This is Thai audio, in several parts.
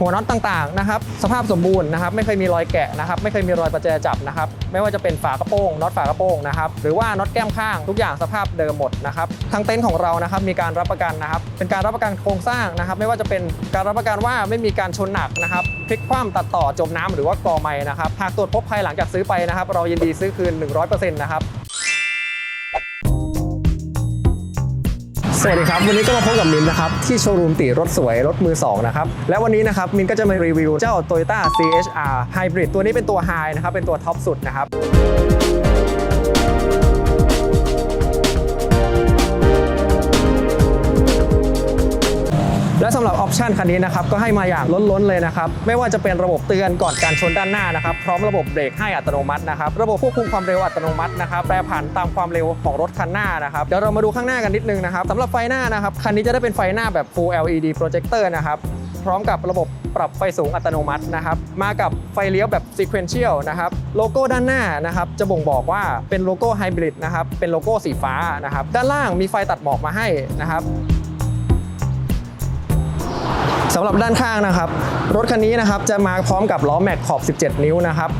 หัวน็อตต่างๆนะครับสภาพสมบูรณ์นะครับไม่เคยมีรอยแกะนะครับไม่เคยมีรอยประแจจับนะครับไม่ว่าจะเป็นฝากระโปรงน็อตฝากระโปรงนะครับหรือว่าน็อตแก้มข้างทุกอย่างสภาพเดิมหมดนะครับทางเต็นท์ของเรานะครับมีการรับประกันนะครับเป็นการรับประกันโครงสร้างนะครับไม่ว่าจะเป็นการรับประกันว่าไม่มีการชนหนักนะครับพลิกคว่ำตัดต่อจมน้ำหรือว่ากอไม้นะครับหากตรวจพบภายหลังจากซื้อไปนะครับเรายินดีซื้อคืน 100%นะครับ สวัสดีครับ วันนี้ก็มาพบกับมินนะครับที่โชว์รูมตีรถสวยรถมือ2นะครับและวันนี้นะครับมินก็จะมารีวิวเจ้า Toyota CHR Hybrid ตัวนี้เป็นตัว High นะครับเป็นตัวท็อปสุดนะครับ และสำหรับออปชันคันนี้นะครับก็ให้มาอย่างล้นๆเลยนะครับไม่ว่าจะเป็นระบบเตือนก่อนการชนด้านหน้านะครับพร้อมระบบเบรกให้อัตโนมัตินะครับระบบควบคุมความเร็วอัตโนมัตินะครับแปรผันตามความเร็วของรถคันหน้านะครับเดี๋ยวเรามาดูข้างหน้ากันนิดนึงนะครับสำหรับไฟหน้านะครับคันนี้จะได้เป็นไฟหน้าแบบ Full LED Projector นะครับพร้อมกับระบบปรับไฟสูงอัตโนมัตินะครับมากับไฟเลี้ยวแบบ Sequential นะครับโลโก้ด้านหน้านะครับจะบ่งบอกว่าเป็นโลโก้ไฮบริดนะครับเป็นโลโก้สีฟ้านะครับด้านล่างมีไฟตัดหมอกมาให้นะครับ สำหรับด้านข้างนะครับ รถคันนี้นะครับจะมาพร้อมกับล้อแม็กขอบ 17 นิ้วนะครับ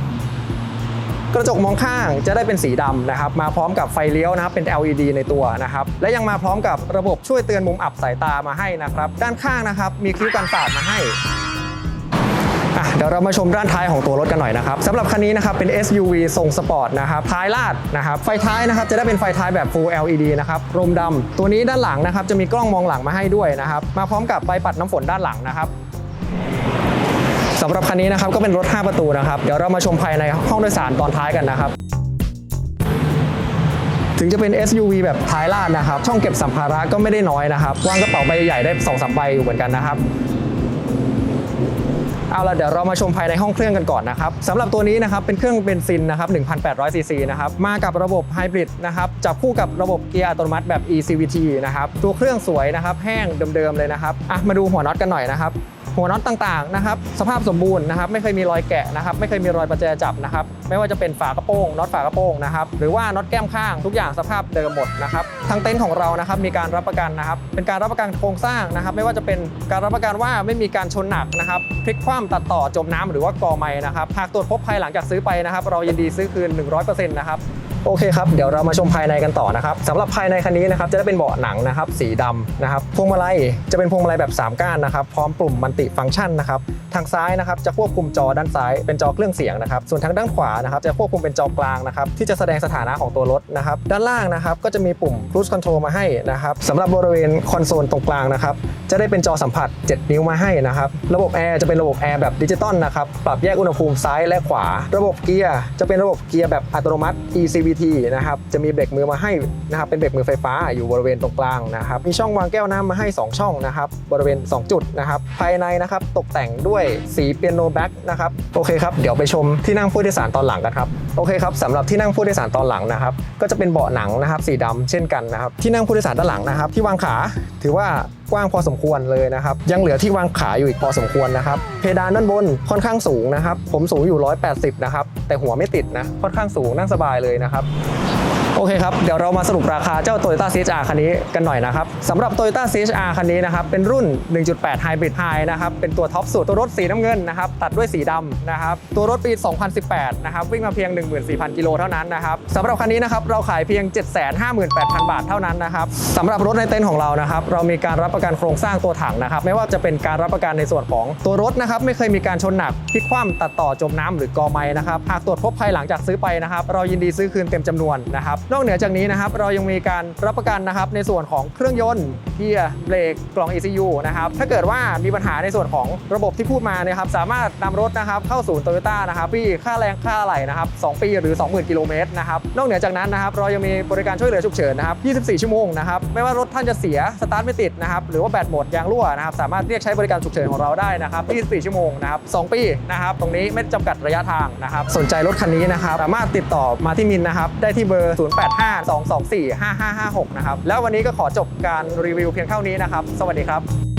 กระจกมองข้างจะได้เป็นสีดำนะครับ มาพร้อมกับไฟเลี้ยวนะครับเป็น LED ในตัวนะครับ และยังมาพร้อมกับระบบช่วยเตือนมุมอับสายตามาให้นะครับ ด้านข้างนะครับ มีคิ้วกันสาดมาให้ อะเดี๋ยวเรามาชมด้านท้ายของตัวรถกันหน่อยนะครับสำหรับคันนี้นะครับเป็น SUV ทรงสปอร์ตนะครับท้ายลาดนะครับไฟท้ายนะครับจะได้เป็นไฟท้ายแบบ Full LED นะครับรมดำตัวนี้ด้านหลังนะครับจะมีกล้องมองหลังมาให้ด้วยนะครับมาพร้อมกับใบปัดน้ำฝนด้านหลังนะครับสำหรับคันนี้นะครับก็เป็นรถ 5 ประตูนะครับเดี๋ยวเรามาชมภายในห้องโดยสารตอนท้ายกันนะครับถึงจะเป็น SUV แบบท้ายลาดนะครับ ช่องเก็บสัมภาระก็ไม่ได้น้อยนะครับ วางกระเป๋าใบใหญ่ได้2อสใบอยู่เหมือนกันนะครับ เอาละเดี๋ยวเรามาชมภายในห้องเครื่องกันก่อนนะครับสำหรับตัวนี้นะครับเป็นเครื่องเบนซินนะครับ1,800ซีซีนะครับมากับระบบไฮบริดนะครับจับคู่กับระบบเกียร์อัตโนมัติแบบ eCVT นะครับตัวเครื่องสวยนะครับแห้งเดิมๆเลยนะครับอะมาดูหัวน็อตกันหน่อยนะครับหัวน็อตต่างๆนะครับสภาพสมบูรณ์นะครับไม่เคยมีรอยแกะนะครับไม่เคยมีรอยประแจจับนะครับไม่ว่าจะเป็นฝากระโปรงน็อตฝากระโปรงนะครับหรือว่าน็อตแก้มข้างทุกอย่างสภาพเดิมหมดนะครับทางเต็นท์ของเรานะครับมีการรับประกันนะครับเป็นการรับประกันโครงสร้างนะครับไม่ว่าจะเป็นการรับประกันว่าไม่มีการชนหนักนะครับ พลิกคว่ำตัดต่อจมน้ำหรือว่ากอไม้นะครับหากตรวจพบภายหลังจากซื้อไปนะครับ เรายินดีซื้อคืน 100%นะครับ โอเคครับ เดี๋ยวเรามาชมภายในกันต่อนะครับสำหรับภายในคันนี้นะครับจะได้เป็นเบาะหนังนะครับสีดำนะครับพวงมาลัยจะเป็นพวงมาลัยแบบ 3 ก้านนะครับพร้อมปุ่มมันติฟังก์ชันนะครับทางซ้ายนะครับจะควบคุมจอด้านซ้ายเป็นจอเครื่องเสียงนะครับส่วนทางด้านขวานะครับจะควบคุมเป็นจอกลางนะครับที่จะแสดงสถานะของตัวรถนะครับด้านล่างนะครับก็จะมีปุ่ม cruise control มาให้นะครับสำหรับบริเวณคอนโซลตรงกลางนะครับจะได้เป็นจอสัมผัส 7 นิ้วมาให้นะครับระบบแอร์จะเป็นระบบแอร์แบบดิจิตอลนะครับปรับแยกอุณหภูมิซ้ายและขวา ระบบเกียร์จะเป็นระบบเกียร์แบบอัตโนมัติ VT นะครับจะมีเบรกมือมาให้นะครับเป็นเบรกมือไฟฟ้าอยู่บริเวณตรงกลางนะครับมีช่องวางแก้วน้ำมาให้ 2 ช่องนะครับบริเวณ 2 จุดนะครับภายในนะครับตกแต่งด้วยสีเปียโนแบ็กนะครับโอเคครับเดี๋ยวไปชมที่นั่งผู้โดยสารตอนหลังกันครับโอเคครับสำหรับที่นั่งผู้โดยสารตอนหลังนะครับก็จะเป็นเบาะหนังนะครับสีดำเช่นกันนะครับที่นั่งผู้โดยสารด้านหลังนะครับที่วางขา ถือว่ากว้างพอสมควรเลยนะครับ ยังเหลือที่วางขาอยู่อีกพอสมควรนะครับ เพดานด้านบนค่อนข้างสูงนะครับ ผมสูงอยู่ 180 นะครับ แต่หัวไม่ติดนะ ค่อนข้างสูงนั่งสบายเลยนะครับ โอเคครับ เดี๋ยวเรามาสรุปราคาเจ้า Toyota CHR คันนี้กันหน่อยนะครับสำหรับ Toyota CHR คันนี้นะครับเป็นรุ่น 1.8 Hybrid High นะครับเป็นตัวท็อปสุดตัวรถสีน้ำเงินนะครับตัดด้วยสีดำนะครับตัวรถปี 2018 นะครับวิ่งมาเพียง 14,000 กิโลเท่านั้นนะครับสำหรับคันนี้นะครับเราขายเพียง 758,000 บาทเท่านั้นนะครับสำหรับรถในเต็นท์ของเรานะครับเรามีการรับประกันโครงสร้างตัวถังนะครับไม่ว่าจะเป็นการรับประกันในส่วนของตัวรถนะครับไม่เคยมีการชนหนักพลิกคว่ำตัดต่อจมน้ำหรือกอไม้นะครับหากตรวจพบภายหลังจากซื้อไปนะครับเรายินดีซื้อคืนเต็มจำนวนนะครับนอกเหนือจากนี้นะครับเรายังมีการรับประกันนะครับในส่วนของเครื่องยนต์เกียร์เบรกกล่อง ECU นะครับถ้าเกิดว่ามีปัญหาในส่วนของระบบที่พูดมาเนี่ยครับสามารถนำรถนะครับเข้าศูนย์โตโยต้านะครับฟรีค่าแรงค่าไหลนะครับ2ปีหรือ 20,000กิโลเมตรนะครับนอกเหนือจากนั้นนะครับเรายังมีบริการช่วยเหลือฉุกเฉินนะครับ24 ชั่วโมงนะครับไม่ว่ารถท่านจะเสียสตาร์ทไม่ติดนะครับหรือว่าแบตหมดยางรั่วนะครับสามารถเรียกใช้บริการฉุกเฉินของเราได้นะครับ24 ชั่วโมงนะครับ2ปีนะครับตรงนี้ไม่จำกัดระยะทางนะครับสนใจรถคันนี้นะครับสามารถติดต่อมาที่มินนะครับได้ที่เบอร์0852245556 นะครับ แล้ววันนี้ก็ขอจบการรีวิวเพียงเท่านี้นะครับ สวัสดีครับ